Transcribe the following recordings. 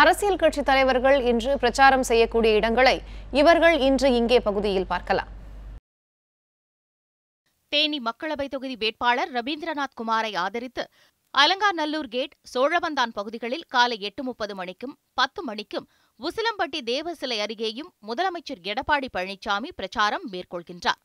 அரசியல் கட்சி தலைவர்கள் இன்று பிரச்சாரம் செய்யக்கூடிய இடங்களை இவர்கள் இன்று இங்கே பகுதியில் பார்க்கலாம். தேனி மக்களவை தொகுதி வேட்பாளர் ரவீந்திரநாத் குமாரை ஆதரித்து அலங்காநல்லூர் கேட் சோழவந்தான் பகுதிகளில் காலை எட்டு முப்பது மணிக்கும் பத்து மணிக்கும் உசிலம்பட்டி தேவசிலை அருகேயும் முதலமைச்சர் எடப்பாடி பழனிசாமி பிரச்சாரம் மேற்கொள்கின்றார்.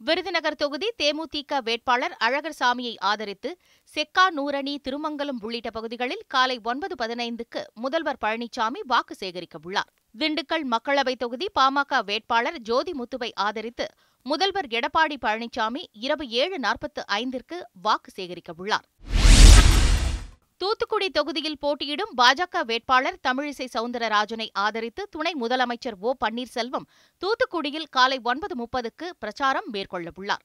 விருதுநகர் தொகுதி தேமுதிக வேட்பாளர் அழகர் சாமியை ஆதரித்து செக்கா நூரணி திருமங்கலம் உள்ளிட்ட பகுதிகளில் காலை ஒன்பது பதினைந்துக்கு முதல்வர் பழனிசாமி வாக்கு சேகரிக்க உள்ளார். திண்டுக்கல் மக்களவைத் தொகுதி பாமக வேட்பாளர் ஜோதி முத்துவை ஆதரித்து முதல்வர் எடப்பாடி பழனிசாமி இரவு ஏழு நாற்பத்து ஐந்திற்கு வாக்கு சேகரிக்க உள்ளார். தூத்துக்குடி தொகுதியில் போட்டியிடும் பாஜக வேட்பாளர் தமிழிசை சவுந்தரராஜனை ஆதரித்து துணை முதலமைச்சர் ஓ பன்னீர்செல்வம் தூத்துக்குடியில் காலை ஒன்பது முப்பதுக்கு பிரச்சாரம் மேற்கொள்ளவுள்ளார்.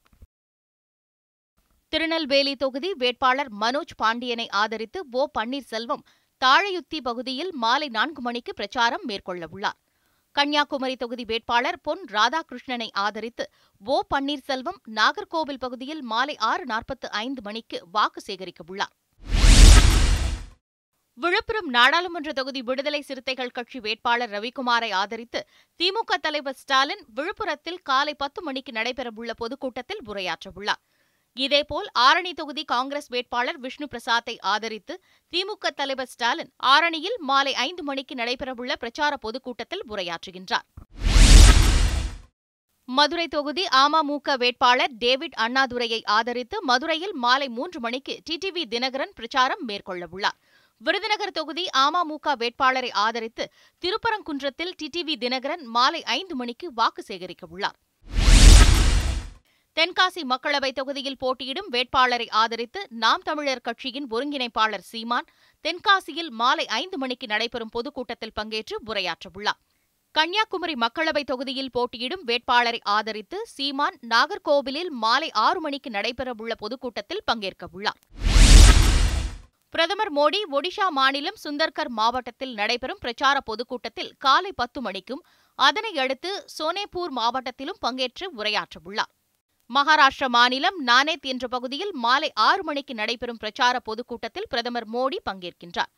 திருநெல்வேலி தொகுதி வேட்பாளர் மனோஜ் பாண்டியனை ஆதரித்து ஓ பன்னீர்செல்வம் தாழையுத்தி பகுதியில் மாலை நான்கு மணிக்கு பிரச்சாரம் மேற்கொள்ளவுள்ளார். கன்னியாகுமரி தொகுதி வேட்பாளர் பொன் ராதாகிருஷ்ணனை ஆதரித்து ஓ பன்னீர்செல்வம் நாகர்கோவில் பகுதியில் மாலை ஆறு நாற்பத்து ஐந்து மணிக்கு வாக்கு சேகரிக்கவுள்ளார். விழுப்புரம் நாடாளுமன்ற தொகுதி விடுதலை சிறுத்தைகள் கட்சி வேட்பாளர் ரவிக்குமாரை ஆதரித்து திமுக தலைவர் ஸ்டாலின் விழுப்புரத்தில் காலை பத்து மணிக்கு நடைபெறவுள்ள பொதுக்கூட்டத்தில் உரையாற்றவுள்ளார். இதேபோல் ஆரணி தொகுதி காங்கிரஸ் வேட்பாளர் விஷ்ணு பிரசாத்தை ஆதரித்து திமுக தலைவர் ஸ்டாலின் ஆரணியில் மாலை ஐந்து மணிக்கு நடைபெறவுள்ள பிரச்சார பொதுக்கூட்டத்தில் உரையாற்றுகின்றார். மதுரை தொகுதி அமமுக வேட்பாளர் டேவிட் அண்ணாதுரையை ஆதரித்து மதுரையில் மாலை மூன்று மணிக்கு டிடிவி தினகரன் பிரச்சாரம் மேற்கொள்ளவுள்ளார். விருதுநகர் தொகுதி அமமுக வேட்பாளரை ஆதரித்து திருப்பரங்குன்றத்தில் டிடிவி தினகரன் மாலை ஐந்து மணிக்கு வாக்கு சேகரிக்கவுள்ளார் தென்காசி மக்களவைத் தொகுதியில் போட்டியிடும் வேட்பாளரை ஆதரித்து நாம் தமிழர் கட்சியின் ஒருங்கிணைப்பாளர் சீமான் தென்காசியில் மாலை ஐந்து மணிக்கு நடைபெறும் பொதுக்கூட்டத்தில் பங்கேற்று உரையாற்றவுள்ளார். கன்னியாகுமரி மக்களவைத் தொகுதியில் போட்டியிடும் வேட்பாளரை ஆதரித்து சீமான் நாகர்கோவிலில் மாலை ஆறு மணிக்கு நடைபெறவுள்ள பொதுக்கூட்டத்தில் பங்கேற்கவுள்ளார். பிரதமர் மோடி ஒடிஷா மாநிலம் சுந்தர்கர் மாவட்டத்தில் நடைபெறும் பிரச்சார பொதுக்கூட்டத்தில் காலை பத்து மணிக்கும் அதனையடுத்து சோனேபூர் மாவட்டத்திலும் பங்கேற்று உரையாற்றவுள்ளார். மகாராஷ்டிர மாநிலம் நானேத் என்ற பகுதியில் மாலை ஆறு மணிக்கு நடைபெறும் பிரச்சார பொதுக்கூட்டத்தில் பிரதமர் மோடி பங்கேற்கின்றார்.